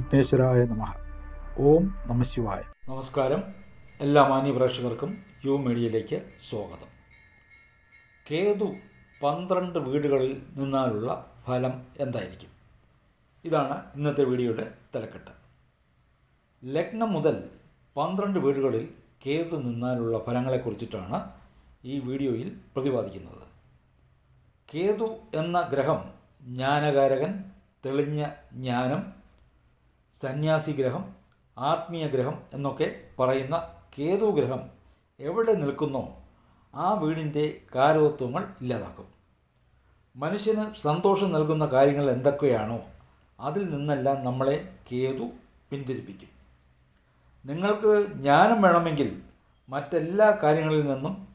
വിഘ്നേശ്വരായ നമ. ഓം നമശിവായ നമസ്കാരം. എല്ലാ മാന്യ പ്രേക്ഷകർക്കും യു മീഡിയയിലേക്ക് സ്വാഗതം. കേതു പന്ത്രണ്ട് വീടുകളിൽ നിന്നാലുള്ള ഫലം എന്തായിരിക്കും? ഇതാണ് ഇന്നത്തെ വീഡിയോയുടെ തലക്കെട്ട് ലഗ്നം മുതൽ പന്ത്രണ്ട് വീടുകളിൽ കേതു നിന്നാലുള്ള ഫലങ്ങളെക്കുറിച്ചിട്ടാണ് ഈ വീഡിയോയിൽ പ്രതിപാദിക്കുന്നത്. കേതു എന്ന ഗ്രഹം ജ്ഞാനകാരകൻ തെളിഞ്ഞ ജ്ഞാനം സന്യാസി ഗ്രഹം ആത്മീയ ഗ്രഹം എന്നൊക്കെ പറയുന്ന കേതുഗ്രഹം എവിടെ നിൽക്കുന്നോ ആ വീടിന്റെ കാരവത്വങ്ങൾ ഇല്ലാതാക്കും. മനുഷ്യന് സന്തോഷം നൽകുന്ന കാര്യങ്ങൾ എന്തൊക്കെയാണോ അതിൽ നിന്നെല്ലാം നമ്മളെ കേതു പിന്തിരിപ്പിക്കും. നിങ്ങൾക്ക് ജ്ഞാനം വേണമെങ്കിൽ മറ്റെല്ലാ കാര്യങ്ങളിൽ നിന്നും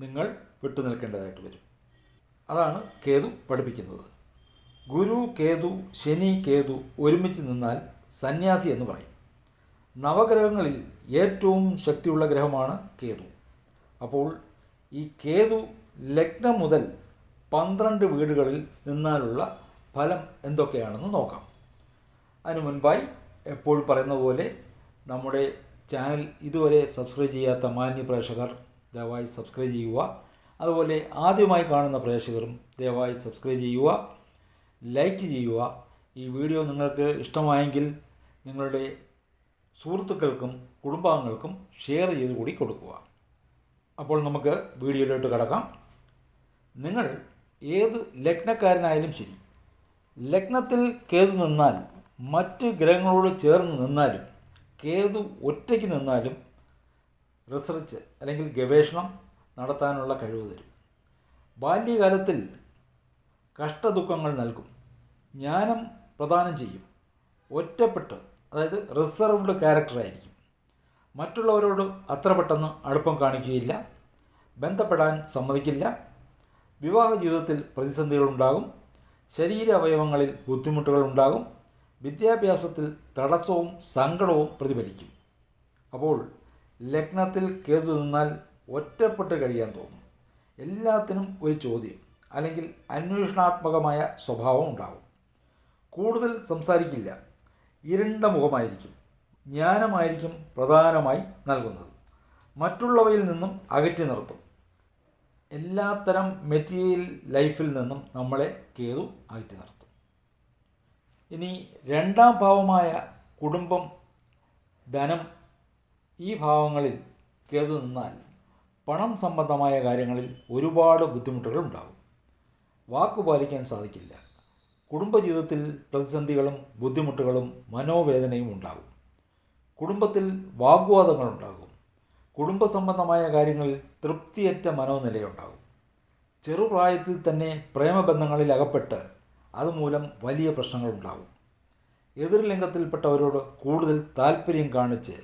നിങ്ങൾ വിട്ടുനിൽക്കേണ്ടതായിട്ട് വരും. അതാണ് കേതു പഠിപ്പിക്കുന്നത്. ഗുരു കേതു ശനി കേതു ഒരുമിച്ച് നിന്നാൽ സന്യാസി എന്ന് പറയും. നവഗ്രഹങ്ങളിൽ ഏറ്റവും ശക്തിയുള്ള ഗ്രഹമാണ് കേതു. അപ്പോൾ ഈ കേതു ലഗ്നം മുതൽ പന്ത്രണ്ട് വീടുകളിൽ നിന്നാലുള്ള ഫലം എന്തൊക്കെയാണെന്ന് നോക്കാം. അതിനു മുൻപായി എപ്പോഴും പറയുന്ന പോലെ നമ്മുടെ ചാനൽ ഇതുവരെ സബ്സ്ക്രൈബ് ചെയ്യാത്ത മാന്യ പ്രേക്ഷകർ ദയവായി സബ്സ്ക്രൈബ് ചെയ്യുക. അതുപോലെ ആദ്യമായി കാണുന്ന പ്രേക്ഷകരും ദയവായി സബ്സ്ക്രൈബ് ചെയ്യുക. ലൈക്ക് ചെയ്യുക. ഈ വീഡിയോ നിങ്ങൾക്ക് ഇഷ്ടമായെങ്കിൽ നിങ്ങളുടെ സുഹൃത്തുക്കൾക്കും കുടുംബാംഗങ്ങൾക്കും ഷെയർ ചെയ്ത് കൂടി കൊടുക്കുക. അപ്പോൾ നമുക്ക് വീഡിയോയിലോട്ട് കടക്കാം. നിങ്ങൾ ഏത് ലഗ്നക്കാരനായാലും ശരി ലഗ്നത്തിൽ കേതു നിന്നാൽ മറ്റ് ഗ്രഹങ്ങളോട് ചേർന്ന് നിന്നാലും കേതു ഒറ്റയ്ക്ക് നിന്നാലും റിസർച്ച് അല്ലെങ്കിൽ ഗവേഷണം നടത്താനുള്ള കഴിവ് തരും. ബാല്യകാലത്തിൽ കഷ്ടദുഃഖങ്ങൾ നൽകും. ജ്ഞാനം പ്രദാനം ചെയ്യും. ഒറ്റപ്പെട്ട് അതായത് റിസർവ്ഡ് ക്യാരക്ടറായിരിക്കും മറ്റുള്ളവരോട് അത്ര പെട്ടെന്ന് അടുപ്പം കാണിക്കുകയില്ല. ബന്ധപ്പെടാൻ സമ്മതിക്കില്ല. വിവാഹ ജീവിതത്തിൽ പ്രതിസന്ധികളുണ്ടാകും ശരീര അവയവങ്ങളിൽ ബുദ്ധിമുട്ടുകൾ ഉണ്ടാകും. വിദ്യാഭ്യാസത്തിൽ തടസ്സവും സങ്കടവും പ്രതിഫലിക്കും. അപ്പോൾ ലഗ്നത്തിൽ കേതു നിന്നാൽ ഒറ്റപ്പെട്ട് കഴിയാൻ തോന്നും. എല്ലാത്തിനും ഒരു ചോദ്യം അല്ലെങ്കിൽ അന്വേഷണാത്മകമായ സ്വഭാവം ഉണ്ടാകും. കൂടുതൽ സംസാരിക്കില്ല. ഇരുണ്ട മുഖമായിരിക്കും. ജ്ഞാനമായിരിക്കും പ്രധാനമായി നൽകുന്നത്. മറ്റുള്ളവയിൽ നിന്നും അകറ്റി നിർത്തും. എല്ലാത്തരം മെറ്റീരിയൽ ലൈഫിൽ നിന്നും നമ്മളെ കേതു അകറ്റി നിർത്തും. ഇനി രണ്ടാം ഭാവമായ കുടുംബം ധനം ഈ ഭാവങ്ങളിൽ കേതു നിന്നാൽ പണം സംബന്ധമായ കാര്യങ്ങളിൽ ഒരുപാട് ബുദ്ധിമുട്ടുകൾ ഉണ്ടാകും. വാക്കു പാലിക്കാൻ സാധിക്കില്ല. കുടുംബജീവിതത്തിൽ പ്രതിസന്ധികളും ബുദ്ധിമുട്ടുകളും മനോവേദനയും ഉണ്ടാകും. കുടുംബത്തിൽ വാഗ്വാദങ്ങളുണ്ടാകും കുടുംബ സംബന്ധമായ കാര്യങ്ങളിൽ തൃപ്തിയറ്റ മനോനിലയുണ്ടാകും. ചെറുപ്രായത്തിൽ തന്നെ പ്രേമബന്ധങ്ങളിൽ അകപ്പെട്ട് അതുമൂലം വലിയ പ്രശ്നങ്ങളുണ്ടാകും എതിർലിംഗത്തിൽപ്പെട്ടവരോട് കൂടുതൽ താല്പര്യം കാണിച്ച്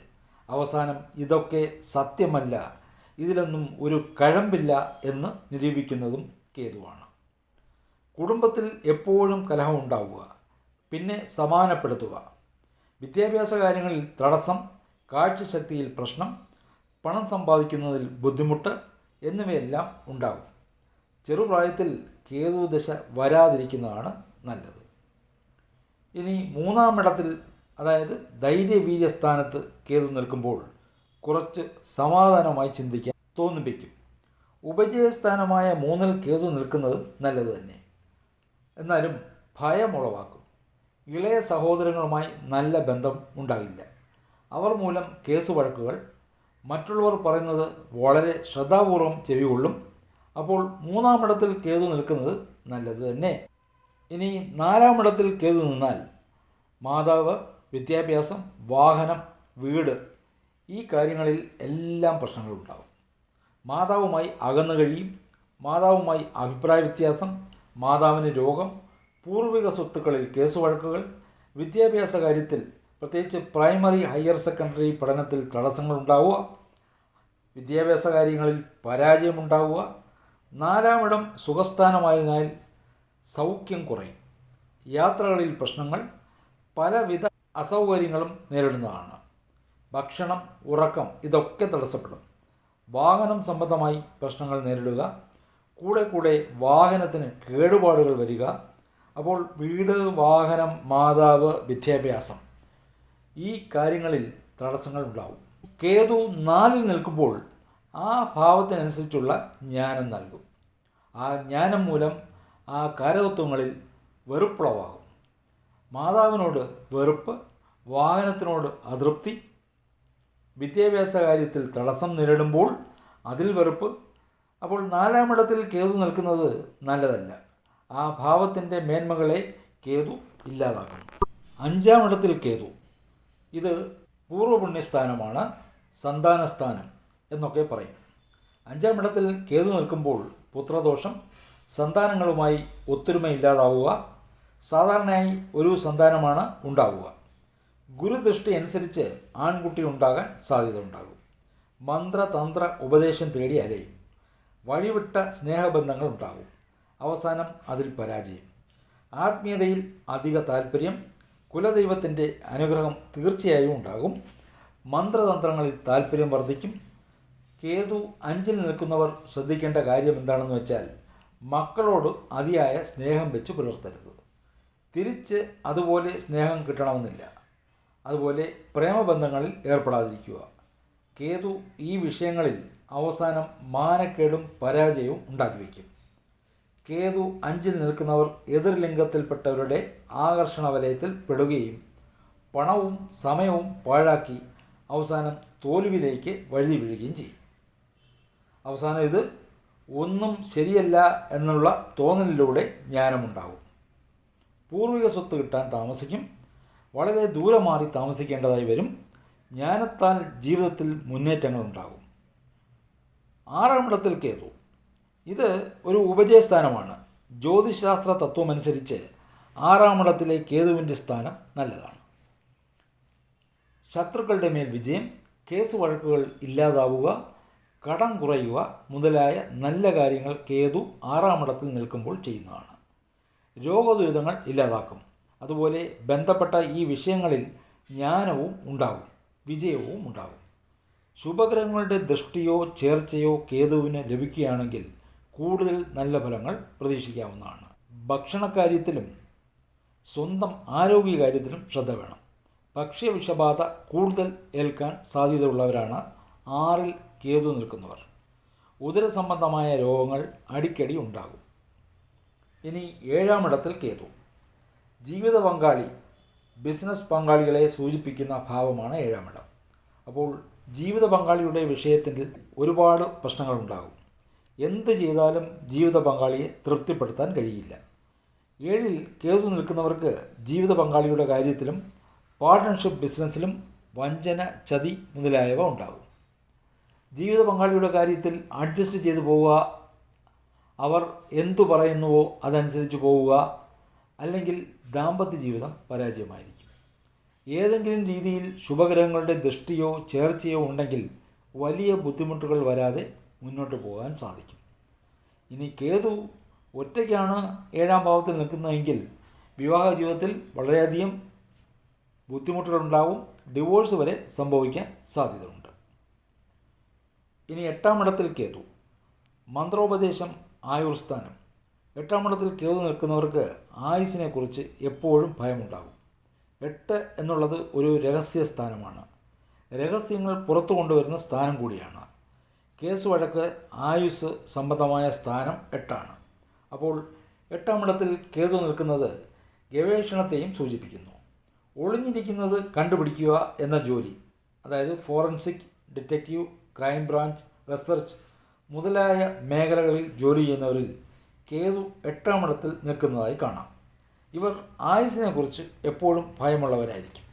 അവസാനം ഇതൊക്കെ സത്യമല്ല ഇതിലൊന്നും ഒരു കഴമ്പില്ല എന്ന് നിരൂപിക്കുന്നതും കേതുവാണ്. കുടുംബത്തിൽ എപ്പോഴും കലഹം ഉണ്ടാവുക പിന്നെ സമാനപ്പെടുത്തുക. വിദ്യാഭ്യാസ കാര്യങ്ങളിൽ തടസ്സം കാഴ്ചശക്തിയിൽ പ്രശ്നം പണം സമ്പാദിക്കുന്നതിൽ ബുദ്ധിമുട്ട് എന്നിവയെല്ലാം ഉണ്ടാകും. ചെറുപ്രായത്തിൽ കേതു ദശ വരാതിരിക്കുന്നതാണ് നല്ലത്. ഇനി മൂന്നാമിടത്തിൽ അതായത് ധൈര്യവീര്യസ്ഥാനത്ത് കേതു നിൽക്കുമ്പോൾ കുറച്ച് സമാധാനമായി ചിന്തിക്കാൻ തോന്നിപ്പിക്കും. ഉപജയസ്ഥാനമായ മൂന്നിൽ കേതു നിൽക്കുന്നത് നല്ലത് തന്നെ. എന്നാലും ഭയമുളവാക്കും. ഇളയ സഹോദരങ്ങളുമായി നല്ല ബന്ധം ഉണ്ടാകില്ല. അവർ മൂലം കേസ് വഴക്കുകൾ. മറ്റുള്ളവർ പറയുന്നത് വളരെ ശ്രദ്ധാപൂർവം ചെവികൊള്ളും. അപ്പോൾ മൂന്നാമിടത്തിൽ കേതു നിൽക്കുന്നത് നല്ലത് തന്നെ. ഇനി നാലാമിടത്തിൽ കേതു നിന്നാൽ മാതാവ് വിദ്യാഭ്യാസം വാഹനം വീട് ഈ കാര്യങ്ങളിൽ എല്ലാം പ്രശ്നങ്ങളുണ്ടാകും മാതാവുമായി അകന്നു കഴിയും. മാതാവുമായി അഭിപ്രായ വ്യത്യാസം മാതാവിന് രോഗം പൂർവിക സ്വത്തുക്കളിൽ കേസ് വഴക്കുകൾ വിദ്യാഭ്യാസ കാര്യത്തിൽ പ്രത്യേകിച്ച് പ്രൈമറി ഹയർ സെക്കൻഡറി പഠനത്തിൽ തടസ്സങ്ങളുണ്ടാവുക വിദ്യാഭ്യാസ കാര്യങ്ങളിൽ പരാജയമുണ്ടാവുക നാലാമിടം സുഖസ്ഥാനമായതിനാൽ സൗഖ്യം കുറയും. യാത്രകളിൽ പ്രശ്നങ്ങൾ പലവിധ അസൗകര്യങ്ങളും നേരിടുന്നതാണ്. ഭക്ഷണം ഉറക്കം ഇതൊക്കെ തടസ്സപ്പെടും. വാഹനം സംബന്ധമായി പ്രശ്നങ്ങൾ നേരിടുക കൂടെ കൂടെ വാഹനത്തിന് കേടുപാടുകൾ വരിക. അപ്പോൾ വീട് വാഹനം മാതാവ് വിദ്യാഭ്യാസം ഈ കാര്യങ്ങളിൽ തടസ്സങ്ങൾ ഉണ്ടാവും. കേതു നാലിൽ നിൽക്കുമ്പോൾ ആ ഭാവത്തിനനുസരിച്ചുള്ള ജ്ഞാനം നൽകും. ആ ജ്ഞാനം മൂലം ആ കാരകത്വങ്ങളിൽ വെറുപ്പുളവാകും. മാതാവിനോട് വെറുപ്പ് വാഹനത്തിനോട് അതൃപ്തി വിദ്യാഭ്യാസ കാര്യത്തിൽ തടസ്സം നേരിടുമ്പോൾ അതിൽ വെറുപ്പ് അപ്പോൾ നാലാം ഇടത്തിൽ കേതു നിൽക്കുന്നത് നല്ലതല്ല. ആ ഭാവത്തിന്റെ മേന്മകളെ കേതു ഇല്ലാതാക്കുന്നു. അഞ്ചാം ഇടത്തിൽ കേതു. ഇത് പൂർവപുണ്യസ്ഥാനമാണ് സന്താനസ്ഥാനം എന്നൊക്കെ പറയും. അഞ്ചാം ഇടത്തിൽ കേതു നിൽക്കുമ്പോൾ പുത്രദോഷം സന്താനങ്ങളുമായി ഒത്തൊരുമയില്ലാതാവുക സാധാരണയായി ഒരു സന്താനമാണ് ഉണ്ടാവുക. ഗുരുദൃഷ്ടി അനുസരിച്ച് ആൺകുട്ടി ഉണ്ടാകാൻ സാധ്യത ഉണ്ടാകും. മന്ത്രതന്ത്ര ഉപദേശം തേടി അലയും. വഴിവിട്ട സ്നേഹബന്ധങ്ങൾ ഉണ്ടാകും അവസാനം അതിൽ പരാജയം. ആത്മീയതയിൽ അധിക താല്പര്യം കുലദൈവത്തിന്റെ അനുഗ്രഹം തീർച്ചയായും ഉണ്ടാകും. മന്ത്രതന്ത്രങ്ങളിൽ താല്പര്യം വർദ്ധിക്കും. കേതു അഞ്ചിൽ നിൽക്കുന്നവർ ശ്രദ്ധിക്കേണ്ട കാര്യം എന്താണെന്ന് വെച്ചാൽ മക്കളോട് അതിയായ സ്നേഹം വെച്ച് പുലർത്തരുത്. തിരിച്ച് അതുപോലെ സ്നേഹം കിട്ടണമെന്നില്ല. അതുപോലെ പ്രേമബന്ധങ്ങളിൽ ഏർപ്പെടാതിരിക്കുക. കേതു ഈ വിഷയങ്ങളിൽ അവസാനം മാനക്കേടും പരാജയവും ഉണ്ടാക്കി വയ്ക്കും. കേതു അഞ്ചിൽ നിൽക്കുന്നവർ എതിർലിംഗത്തിൽപ്പെട്ടവരുടെ ആകർഷണ വലയത്തിൽ പെടുകയും പണവും സമയവും പാഴാക്കി അവസാനം തോൽവിയിലേക്ക് വഴുതി വീഴുകയും ചെയ്യും. അവസാനം ഇത് ഒന്നും ശരിയല്ല എന്നുള്ള തോന്നലിലൂടെ ജ്ഞാനമുണ്ടാകും. പൂർവിക സ്വത്ത് കിട്ടാൻ താമസിക്കും. വളരെ ദൂരെ മാറി താമസിക്കേണ്ടതായി വരും. ജ്ഞാനത്താൽ ജീവിതത്തിൽ മുന്നേറ്റങ്ങൾ ഉണ്ടാകും ആറാമിടത്തിൽ കേതു. ഇത് ഒരു ഉപജയസ്ഥാനമാണ്. ജ്യോതിശാസ്ത്ര തത്വമനുസരിച്ച് ആറാം ഇടത്തിലെ കേതുവിന്റെ സ്ഥാനം നല്ലതാണ്. ശത്രുക്കളുടെ മേൽ വിജയം കേസ് വഴക്കുകൾ ഇല്ലാതാവുക കടം കുറയുക മുതലായ നല്ല കാര്യങ്ങൾ കേതു ആറാം ഇടത്തിൽ നിൽക്കുമ്പോൾ ചെയ്യുന്നതാണ്. രോഗദുരിതങ്ങൾ ഇല്ലാതാക്കും. അതുപോലെ ബന്ധപ്പെട്ട ഈ വിഷയങ്ങളിൽ ജ്ഞാനവും ഉണ്ടാകും വിജയവും ഉണ്ടാകും. ശുഭഗ്രഹങ്ങളുടെ ദൃഷ്ടിയോ ചേർച്ചയോ കേതുവിന് ലഭിക്കുകയാണെങ്കിൽ കൂടുതൽ നല്ല ഫലങ്ങൾ പ്രതീക്ഷിക്കാവുന്നതാണ്. ഭക്ഷണക്കാര്യത്തിലും സ്വന്തം ആരോഗ്യകാര്യത്തിലും ശ്രദ്ധ വേണം. ഭക്ഷ്യവിഷബാധ കൂടുതൽ ഏൽക്കാൻ സാധ്യതയുള്ളവരാണ് ആറിൽ കേതു നിൽക്കുന്നവർ. ഉദരസംബന്ധമായ രോഗങ്ങൾ അടിക്കടി ഉണ്ടാകും. ഇനി ഏഴാമിടത്തിൽ കേതു. ജീവിത പങ്കാളി ബിസിനസ് പങ്കാളികളെ സൂചിപ്പിക്കുന്ന ഭാവമാണ് ഏഴാമിടം അപ്പോൾ ജീവിത പങ്കാളിയുടെ വിഷയത്തിൽ ഒരുപാട് പ്രശ്നങ്ങളുണ്ടാകും. എന്ത് ചെയ്താലും ജീവിത പങ്കാളിയെ തൃപ്തിപ്പെടുത്താൻ കഴിയില്ല. ഏഴിൽ കേതു നിൽക്കുന്നവർക്ക് ജീവിത പങ്കാളിയുടെ കാര്യത്തിലും പാർട്ട്ണർഷിപ്പ് ബിസിനസ്സിലും വഞ്ചന ചതി മുതലായവ ഉണ്ടാകും. ജീവിത പങ്കാളിയുടെ കാര്യത്തിൽ അഡ്ജസ്റ്റ് ചെയ്തു പോവുക അവർ എന്തു പറയുന്നുവോ അതനുസരിച്ച് പോവുക അല്ലെങ്കിൽ ദാമ്പത്യ ജീവിതം പരാജയമായിരിക്കും. ഏതെങ്കിലും രീതിയിൽ ശുഭഗ്രഹങ്ങളുടെ ദൃഷ്ടിയോ ചേർച്ചയോ ഉണ്ടെങ്കിൽ വലിയ ബുദ്ധിമുട്ടുകൾ വരാതെ മുന്നോട്ട് പോകാൻ സാധിക്കും. ഇനി കേതു ഒറ്റയ്ക്കാണ് ഏഴാം ഭാവത്തിൽ നിൽക്കുന്നതെങ്കിൽ വിവാഹ ജീവിതത്തിൽ വളരെയധികം ബുദ്ധിമുട്ടുകളുണ്ടാവും ഡിവോഴ്സ് വരെ സംഭവിക്കാൻ സാധ്യതയുണ്ട്. ഇനി എട്ടാം ഇടത്തിൽ കേതു. മന്ത്രോപദേശം ആയുർസ്ഥാനം. എട്ടാം ഇടത്തിൽ കേതു നിൽക്കുന്നവർക്ക് ആയുസിനെക്കുറിച്ച് എപ്പോഴും ഭയമുണ്ടാകും. എട്ട് എന്നുള്ളത് ഒരു രഹസ്യ സ്ഥാനമാണ്. രഹസ്യങ്ങൾ പുറത്തു കൊണ്ടുവരുന്ന സ്ഥാനം കൂടിയാണ്. കേസ് വഴക്ക് ആയുസ് സംബന്ധമായ സ്ഥാനം എട്ടാണ്. അപ്പോൾ എട്ടാം ഇടത്തിൽ കേതു നിൽക്കുന്നത് ഗവേഷണത്തെയും സൂചിപ്പിക്കുന്നു. ഒളിഞ്ഞിരിക്കുന്നത് കണ്ടുപിടിക്കുക എന്ന ജോലി അതായത് forensic detective crime branch research മുതലായ മേഖലകളിൽ ജോലി ചെയ്യുന്നവരിൽ കേതു എട്ടാം ഇടത്തിൽ നിൽക്കുന്നതായി കാണാം. ഇവർ ആയുസിനെക്കുറിച്ച് എപ്പോഴും ഭയമുള്ളവരായിരിക്കും.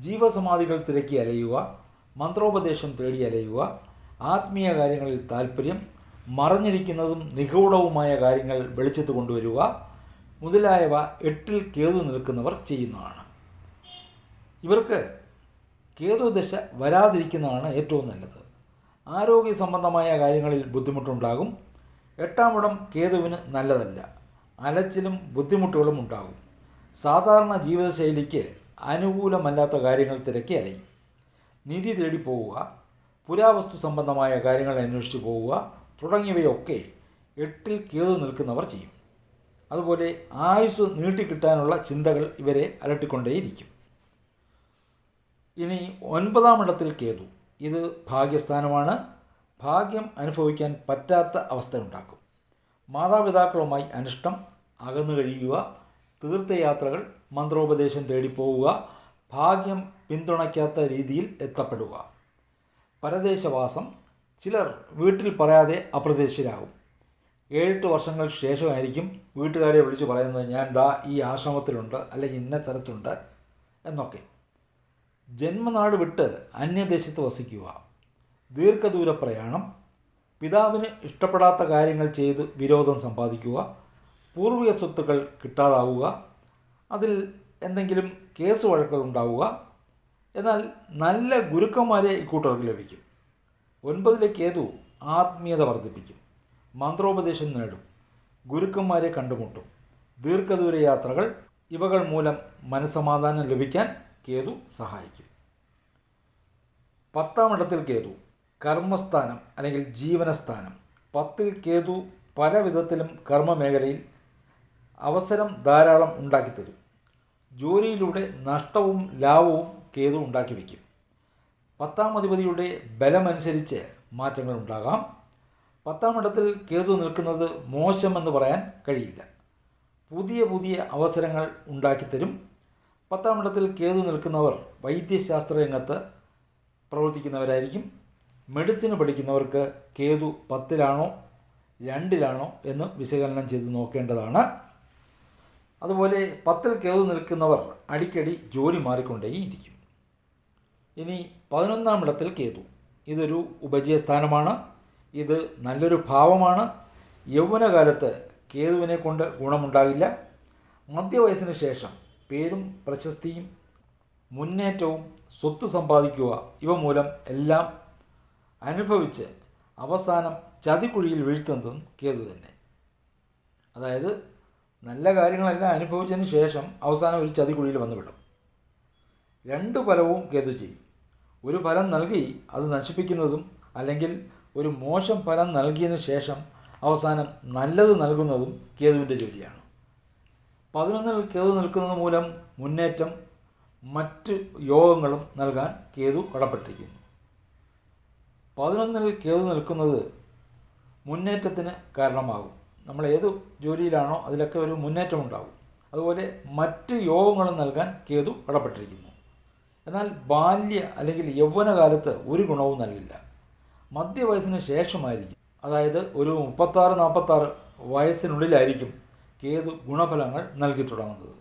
ജീവസമാധികൾ തിരക്കി അലയുക മന്ത്രോപദേശം തേടി അലയുക ആത്മീയ കാര്യങ്ങളിൽ താല്പര്യം മറഞ്ഞിരിക്കുന്നതും നിഗൂഢവുമായ കാര്യങ്ങൾ വെളിച്ചത്ത് കൊണ്ടുവരിക മുതലായവ എട്ടിൽ കേതു നിൽക്കുന്നവർ ചെയ്യുന്നതാണ്. ഇവർക്ക് കേതുദശ വരാതിരിക്കുന്നതാണ് ഏറ്റവും നല്ലത്. ആരോഗ്യ സംബന്ധമായ കാര്യങ്ങളിൽ ബുദ്ധിമുട്ടുണ്ടാകും. എട്ടാം ഇടം കേതുവിന് നല്ലതല്ല. അലച്ചിലും ബുദ്ധിമുട്ടുകളും ഉണ്ടാകും. സാധാരണ ജീവിതശൈലിക്ക് അനുകൂലമല്ലാത്ത കാര്യങ്ങൾ തിരക്കി അലയും. നിധി തേടി പോവുക പുരാവസ്തു സംബന്ധമായ കാര്യങ്ങൾ അന്വേഷിച്ചു പോവുക തുടങ്ങിയവയൊക്കെ എട്ടിൽ കേതു നിൽക്കുന്നവർ ചെയ്യും. അതുപോലെ ആയുസ് നീട്ടിക്കിട്ടാനുള്ള ചിന്തകൾ ഇവരെ അലട്ടിക്കൊണ്ടേയിരിക്കും. ഇനി ഒൻപതാം ഇടത്തിൽ കേതു. ഇത് ഭാഗ്യസ്ഥാനമാണ്. ഭാഗ്യം അനുഭവിക്കാൻ പറ്റാത്ത അവസ്ഥയുണ്ടാക്കും. മാതാപിതാക്കളുമായി അനിഷ്ടം അകന്നു കഴിയുക തീർത്ഥയാത്രകൾ മന്ത്രോപദേശം തേടിപ്പോവുക ഭാഗ്യം പിന്തുണയ്ക്കാത്ത രീതിയിൽ എത്തപ്പെടുക. പരദേശവാസം ചിലർ വീട്ടിൽ പറയാതെ അപ്രതീക്ഷിതരാകും. ഏഴെട്ട് വർഷങ്ങൾ ശേഷമായിരിക്കും വീട്ടുകാരെ വിളിച്ചു പറയുന്നത് ഞാൻ ദാ ഈ ആശ്രമത്തിലുണ്ട് അല്ലെങ്കിൽ ഇന്ന സ്ഥലത്തുണ്ട് എന്നൊക്കെ. ജന്മനാട് വിട്ട് അന്യദേശത്ത് വസിക്കുക. ദീർഘദൂര പ്രയാണം പിതാവിന് ഇഷ്ടപ്പെടാത്ത കാര്യങ്ങൾ ചെയ്ത് വിരോധം സമ്പാദിക്കുക പൂർവിക സ്വത്തുക്കൾ കിട്ടാതാവുക അതിൽ എന്തെങ്കിലും കേസ് വഴക്കുകൾ ഉണ്ടാവുക എന്നാൽ നല്ല ഗുരുക്കന്മാരെ ഇക്കൂട്ടർക്ക് ലഭിക്കും. ഒൻപതിലെ കേതു ആത്മീയത വർദ്ധിപ്പിക്കും. മന്ത്രോപദേശം നേടും. ഗുരുക്കന്മാരെ കണ്ടുമുട്ടും. ദീർഘദൂര യാത്രകൾ ഇവകൾ മൂലം മനസമാധാനം ലഭിക്കാൻ കേതു സഹായിക്കും. പത്താം ഇടത്തിൽ കേതു. കർമ്മസ്ഥാനം അല്ലെങ്കിൽ ജീവനസ്ഥാനം. പത്തിൽ കേതു പല വിധത്തിലും കർമ്മമേഖലയിൽ അവസരം ധാരാളം ഉണ്ടാക്കിത്തരും. ജോലിയിലൂടെ നഷ്ടവും ലാഭവും കേതു ഉണ്ടാക്കി വയ്ക്കും. പത്താം അധിപതിയുടെ ബലമനുസരിച്ച് മാറ്റങ്ങൾ ഉണ്ടാകാം. പത്താം ഇടത്തിൽ കേതു നിൽക്കുന്നത് മോശമെന്ന് പറയാൻ കഴിയില്ല. പുതിയ പുതിയ അവസരങ്ങൾ ഉണ്ടാക്കിത്തരും. പത്താം ഇടത്തിൽ കേതു നിൽക്കുന്നവർ വൈദ്യശാസ്ത്ര രംഗത്ത് പ്രവർത്തിക്കുന്നവരായിരിക്കും. മെഡിസിൻ പഠിക്കുന്നവർക്ക് കേതു പത്തിലാണോ രണ്ടിലാണോ എന്ന് വിശകലനം ചെയ്ത് നോക്കേണ്ടതാണ്. അതുപോലെ പത്തിൽ കേതു നിൽക്കുന്നവർ അടിക്കടി ജോലി മാറിക്കൊണ്ടേയിരിക്കും. ഇനി പതിനൊന്നാം ഇടത്തിൽ കേതു. ഇതൊരു ഉപജയ സ്ഥാനമാണ് ഇത് നല്ലൊരു ഭാവമാണ്. യൗവനകാലത്ത് കേതുവിനെ കൊണ്ട് ഗുണമുണ്ടാകില്ല. മധ്യവയസ്സിന് ശേഷം പേരും പ്രശസ്തിയും മുന്നേറ്റവും സ്വത്ത് സമ്പാദിക്കുക ഇവ മൂലം എല്ലാം അനുഭവിച്ച് അവസാനം ചതിക്കുഴിയിൽ വീഴ്ത്തുന്നതും കേതു തന്നെ. അതായത് നല്ല കാര്യങ്ങളെല്ലാം അനുഭവിച്ചതിന് ശേഷം അവസാനം ഒരു ചതിക്കുഴിയിൽ വന്നുവിടും. രണ്ട് ഫലവും കേതു ചെയ്യും. ഒരു ഫലം നൽകി അത് നശിപ്പിക്കുന്നതും അല്ലെങ്കിൽ ഒരു മോശം ഫലം നൽകിയതിന് ശേഷം അവസാനം നല്ലത് നൽകുന്നതും കേതുവിന്റെ ജോലിയാണ്. പതിനൊന്നിൽ കേതു നിൽക്കുന്നത് മൂലം മുന്നേറ്റം മറ്റ് യോഗങ്ങളും നൽകാൻ കേതു കടപ്പെട്ടിരിക്കുന്നു. പതിനൊന്നിൽ കേതു നിൽക്കുന്നത് മുന്നേറ്റത്തിന് കാരണമാകും. നമ്മൾ ഏത് ജോലിയിലാണോ അതിലൊക്കെ ഒരു മുന്നേറ്റം ഉണ്ടാകും. അതുപോലെ മറ്റ് യോഗങ്ങളും നൽകാൻ കേതു കടപ്പെട്ടിരിക്കുന്നു എന്നാൽ ബാല്യ അല്ലെങ്കിൽ യൗവനകാലത്ത് ഒരു ഗുണവും നൽകില്ല. മധ്യവയസ്സിന് ശേഷമായിരിക്കും. അതായത് ഒരു മുപ്പത്താറ് നാൽപ്പത്താറ് വയസ്സിനുള്ളിലായിരിക്കും കേതു ഗുണഫലങ്ങൾ നൽകി തുടങ്ങുന്നത്.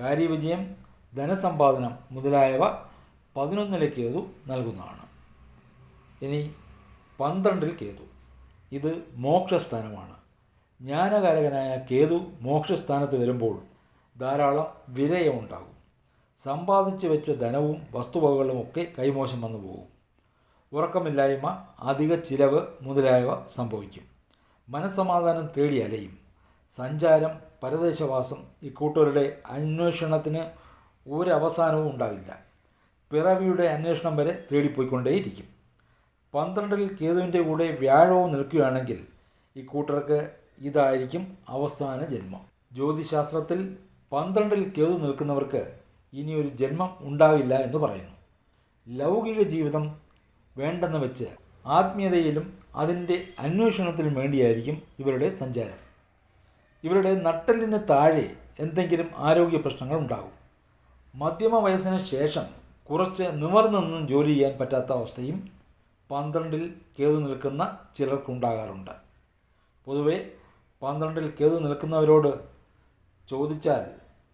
കാര്യവിജയം ധനസമ്പാദനം മുതലായവ പതിനൊന്നിലെ കേതു നൽകുന്നതാണ്. ഇനി പന്ത്രണ്ടിൽ കേതു. ഇത് മോക്ഷസ്ഥാനമാണ്. ജ്ഞാനകാരകനായ കേതു മോക്ഷസ്ഥാനത്ത് വരുമ്പോൾ ധാരാളം വിരയമുണ്ടാകും. സമ്പാദിച്ചു വെച്ച ധനവും വസ്തുവകകളും ഒക്കെ കൈമോശം വന്നു പോകും. ഉറക്കമില്ലായ്മ അധിക ചിലവ് മുതലായവ സംഭവിക്കും. മനസ്സമാധാനം തേടി അലയും. സഞ്ചാരം പരദേശവാസം ഇക്കൂട്ടരുടെ അന്വേഷണത്തിന് ഒരവസാനവും ഉണ്ടാകില്ല. പിറവിയുടെ അന്വേഷണം വരെ തേടിപ്പോയിക്കൊണ്ടേയിരിക്കും. പന്ത്രണ്ടിൽ കേതുവിന്റെ കൂടെ വ്യാഴവും നിൽക്കുകയാണെങ്കിൽ ഈ ഇക്കൂട്ടർക്ക് ഇതായിരിക്കും അവസാന ജന്മം. ജ്യോതിശാസ്ത്രത്തിൽ പന്ത്രണ്ടിൽ കേതു നിൽക്കുന്നവർക്ക് ഇനിയൊരു ജന്മം ഉണ്ടാവില്ല എന്ന് പറയുന്നു. ലൗകിക ജീവിതം വേണ്ടെന്ന് വെച്ച് ആത്മീയതയിലും അതിന്റെ അന്വേഷണത്തിനും വേണ്ടിയായിരിക്കും ഇവരുടെ സഞ്ചാരം. ഇവരുടെ നട്ടലിന് താഴെ എന്തെങ്കിലും ആരോഗ്യ പ്രശ്നങ്ങൾ ഉണ്ടാകും. മധ്യമ വയസ്സിന് ശേഷം കുറച്ച് നിവർന്നു നിന്നും ജോലി ചെയ്യാൻ പറ്റാത്ത അവസ്ഥയും പന്ത്രണ്ടിൽ കേതു നിൽക്കുന്ന ചിലർക്കുണ്ടാകാറുണ്ട്. പൊതുവെ പന്ത്രണ്ടിൽ കേതു നിൽക്കുന്നവരോട് ചോദിച്ചാൽ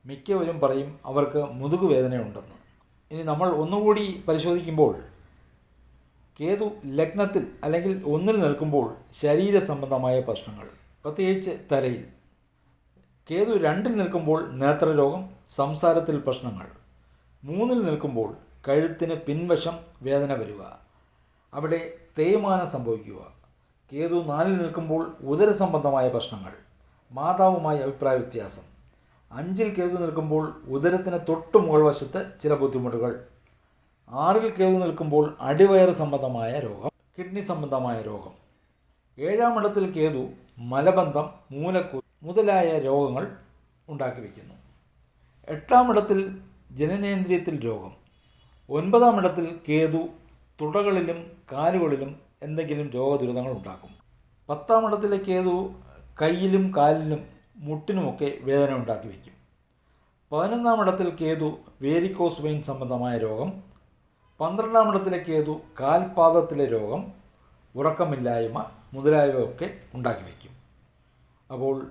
മിക്കവരും പറയും അവർക്ക് മുതുകുവേദനയുണ്ടെന്ന് ഇനി നമ്മൾ ഒന്നുകൂടി പരിശോധിക്കുമ്പോൾ കേതു ലഗ്നത്തിൽ അല്ലെങ്കിൽ ഒന്നിൽ നിൽക്കുമ്പോൾ ശരീര സംബന്ധമായ പ്രശ്നങ്ങൾ പ്രത്യേകിച്ച് തലയിൽ. കേതു രണ്ടിൽ നിൽക്കുമ്പോൾ നേത്രരോഗം സംസാരത്തിൽ പ്രശ്നങ്ങൾ. മൂന്നിൽ നിൽക്കുമ്പോൾ കഴുത്തിന് പിൻവശം വേദന വരിക. അവിടെ തേയ്മാനം സംഭവിക്കുക. കേതു നാലിൽ നിൽക്കുമ്പോൾ ഉദര സംബന്ധമായ പ്രശ്നങ്ങൾ. മാതാവുമായി അഭിപ്രായ വ്യത്യാസം. അഞ്ചിൽ കേതു നിൽക്കുമ്പോൾ ഉദരത്തിന് തൊട്ട് മുകൾ വശത്ത് ചില ബുദ്ധിമുട്ടുകൾ. ആറിൽ കേതു നിൽക്കുമ്പോൾ അടിവയറ് സംബന്ധമായ രോഗം കിഡ്നി സംബന്ധമായ രോഗം. ഏഴാം ഇടത്തിൽ കേതു മലബന്ധം മൂലക്കു മുതലായ രോഗങ്ങൾ ഉണ്ടാക്കി വയ്ക്കുന്നു എട്ടാം ഇടത്തിൽ ജനനേന്ദ്രിയത്തിൽ രോഗം. ഒൻപതാം ഇടത്തിൽ കേതു തുടകളിലും കാലുകളിലും എന്തെങ്കിലും രോഗദുരിതങ്ങൾ ഉണ്ടാക്കും. പത്താം ഇടത്തിലെ കേതു കയ്യിലും കാലിലും മുട്ടിനുമൊക്കെ വേദന ഉണ്ടാക്കി വയ്ക്കും. പതിനൊന്നാം ഇടത്തിൽ കേതു വേരിക്കോസ് വെയിൻ സംബന്ധമായ രോഗം പന്ത്രണ്ടാം ഇടത്തിലെ കേതു കാൽപാദത്തിലെ രോഗം ഉറക്കമില്ലായ്മ മുതലായവയൊക്കെ ഉണ്ടാക്കി വയ്ക്കും. അപ്പോൾ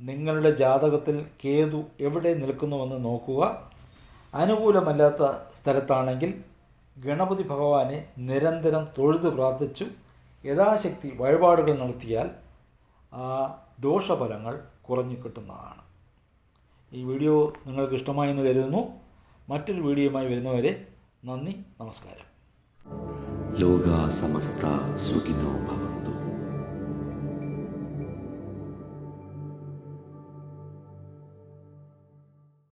നിങ്ങളുടെ ജാതകത്തിൽ കേതു എവിടെ നിൽക്കുന്നുവെന്ന് നോക്കുക. അനുകൂലമല്ലാത്ത സ്ഥലത്താണെങ്കിൽ ഗണപതി ഭഗവാനെ നിരന്തരം തൊഴുത് പ്രാർത്ഥിച്ചു. യഥാശക്തി വഴിപാടുകൾ നടത്തിയാൽ ആ ദോഷഫലങ്ങൾ കുറഞ്ഞു കിട്ടുന്നതാണ്. ഈ വീഡിയോ നിങ്ങൾക്ക് ഇഷ്ടമായെന്ന് കരുതുന്നു. മറ്റൊരു വീഡിയോയുമായി വരുന്നവരെ നന്ദി നമസ്കാരം. ലോകാ സമസ്ത സുഖിനോ ഭവന്തു.